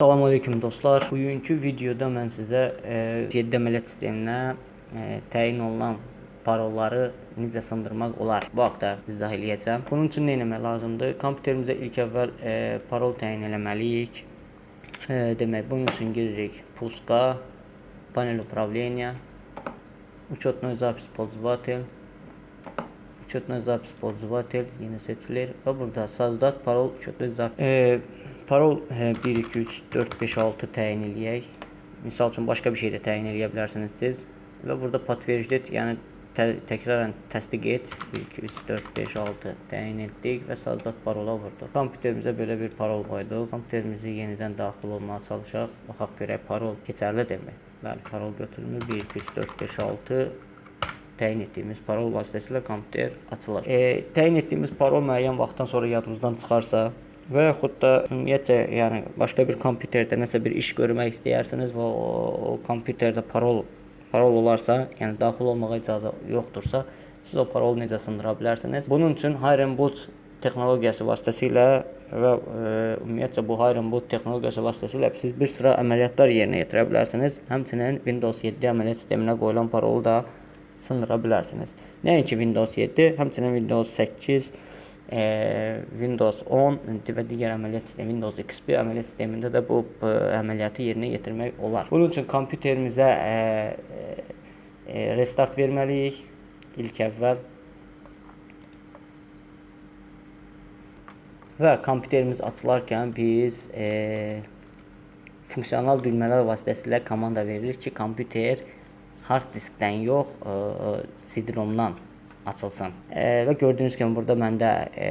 Salam aleyküm dostlar. Bugünkü videoda mən sizə e, 7 əməliyyat sisteminə e, təyin olunan parolları necə sındırmaq olar? Bu haqda izah eləyəcəm. Bunun üçün nə etmək lazımdır? Kompüterimizə ilk əvvəl e, parol təyin eləməliyik. E, demək, bunun üçün giririk пуска, panel управления, учетной запись пользователь, Учетная запись пользователь yine seçilir və burada sazdat parol учетной запись e, parol 1, 2, 3, 4, 5, 6 təyin eləyək. Misal üçün başqa bir şey də təyin eləyə bilərsiniz siz. Və burada patverjdet, yəni tə təkrarən təsdiq et. 1, 2, 3, 4, 5, 6 təyin etdik və sazdat parola vurduq. Kompüterimizə belə bir parol qoyduq. Kompüterimizi yenidən daxil olmağa çalışaq. Baxaq görək parol keçərlidirmi? Bəli, parol götürülmür. 1, 2, 3, 4, 5, 6 təyin etdiyimiz parol vasitəsilə kompüter açılır. E, təyin etdiyimiz parol müəyyən vaxtdan sonra yadımızdan çıxarsa, və yaxud da ümumiyyətcə, yəni başqa bir kompüterdə nəsə bir iş görmək istəyirsiniz və o, o kompüterdə parol parol olarsa, yəni daxil olmağa icazə yoxdursa, siz o parolu necə sındıra bilərsiniz? Bunun üçün Hirenboot texnologiyası vasitəsilə və e, ümumiyyətcə bu Hirenboot texnologiyası vasitəsilə siz bir sıra əməliyyatlar yerinə yetirə bilərsiniz. Həmçinin Windows 7 əməliyyat sisteminə qoyulan parolu da sındıra bilərsiniz. Nəinki Windows 7, həmçinin Windows 8, e, Windows 10 və digər əməliyyat sistemi Windows XP əməliyyat sistemində də bu e, əməliyyatı yerinə yetirmək olar. Bunun üçün kompüterimizə e, e, restart verməliyik ilk əvvəl. Və kompüterimiz açılarkən biz e, funksional düymələr vasitəsilə komanda veririk ki, kompüter hard diskdən yox, e, CD-ROM-dan açılsın. E, və gördüyünüz kimi burada məndə e,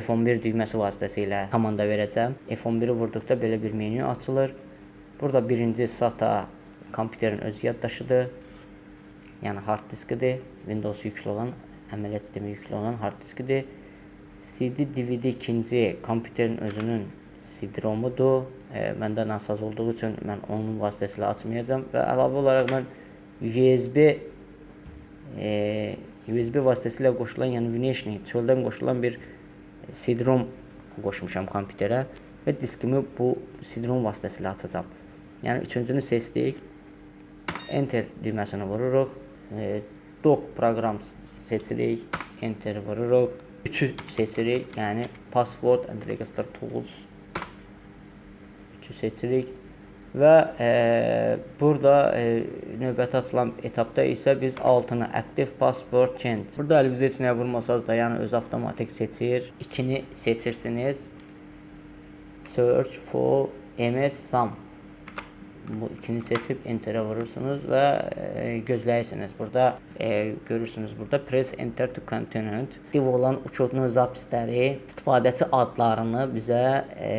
F11 düyməsi vasitəsilə komanda verəcəm. F11-i vurduqda belə bir menyu açılır. Burada birinci SATA kompüterin öz yaddaşıdır. Yəni hard diskidir. Windows yüklü olan, əməliyyat sistemi yüklü olan hard diskidir. CD, DVD ikinci kompüterin özünün CD-ROM-udur. E, məndə nasaz olduğu üçün mən onun vasitəsilə açmayacağam və əlavə olaraq mən USB e, USB vasitəsilə qoşulan, yəni Vineshny çöldən qoşulan bir sidrom qoşmuşam kompüterə və diskimi bu sidrom vasitəsilə açacağam. Yəni üçüncünü seçdik. Enter düyməsini vururuq. E, doc proqram seçirik. Enter vururuq. 3-ü seçirik. Yəni password and register tools 3-ü seçirik. Və e, burada e, növbəti açılan etapda isə biz altını active password change. Burada əlinizə heç nəyə vurmasanız da, yəni öz avtomatik seçir. 2-ni seçirsiniz. Search for MS SAM. Bu ikini seçib enterə vurursunuz və e, gözləyirsiniz. Burada e, görürsünüz burada press enter to continue. Aktiv olan uçotlu zapisləri, istifadəçi adlarını bizə e,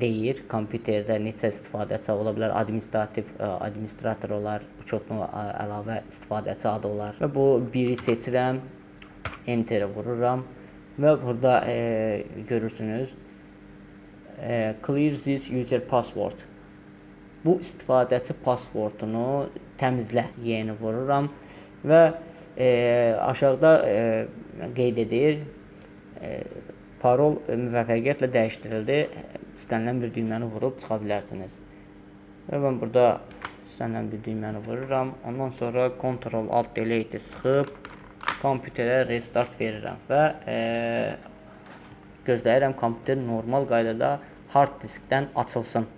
deyir. Kompüterdə neçə istifadəçi ola bilər, administrativ e, administrator olar, uçotlu əlavə istifadəçi adı olar. Və bu biri seçirəm, enterə vururam və burada e, görürsünüz e, clear this user password bu istifadəçi pasportunu təmizlə yeni vururam və e, aşağıda e, qeyd edir e, parol müvəffəqiyyətlə dəyişdirildi. İstənilən bir düyməni vurub çıxa bilərsiniz. Və mən burada istənilən bir düyməni vururam. Ondan sonra Ctrl Alt Delete sıxıb kompüterə restart verirəm və e, gözləyirəm kompüter normal qaydada hard diskdən açılsın.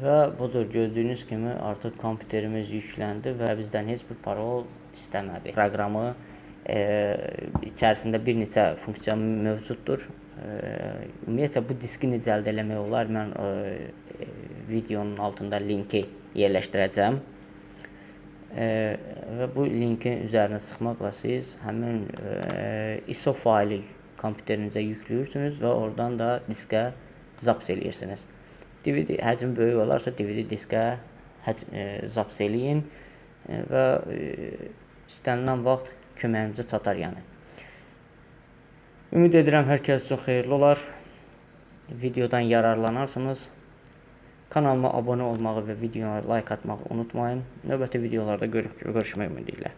Və budur gördüyünüz kimi artıq kompüterimiz yükləndi və bizdən heç bir parol istəmədi. Proqramı e, içərisində bir neçə funksiya mövcuddur. E, ümumiyyətlə bu diski necə əldə etmək olar? Mən e, videonun altında linki yerləşdirəcəm. E, və bu linkin üzərinə sıxmaqla siz həmin e, ISO faylı kompüterinizə yüklüyürsünüz və oradan da diskə zaps eləyirsiniz. DVD həcmi böyük olarsa DVD diskə həc e, zaps eləyin e, və e, istənilən vaxt köməyimizə çatar yəni. Ümid edirəm hər kəs üçün xeyirli olar. Videodan yararlanarsınız. Kanalıma abunə olmağı və videoya like atmağı unutmayın. Növbəti videolarda görüşmək ümidi ilə.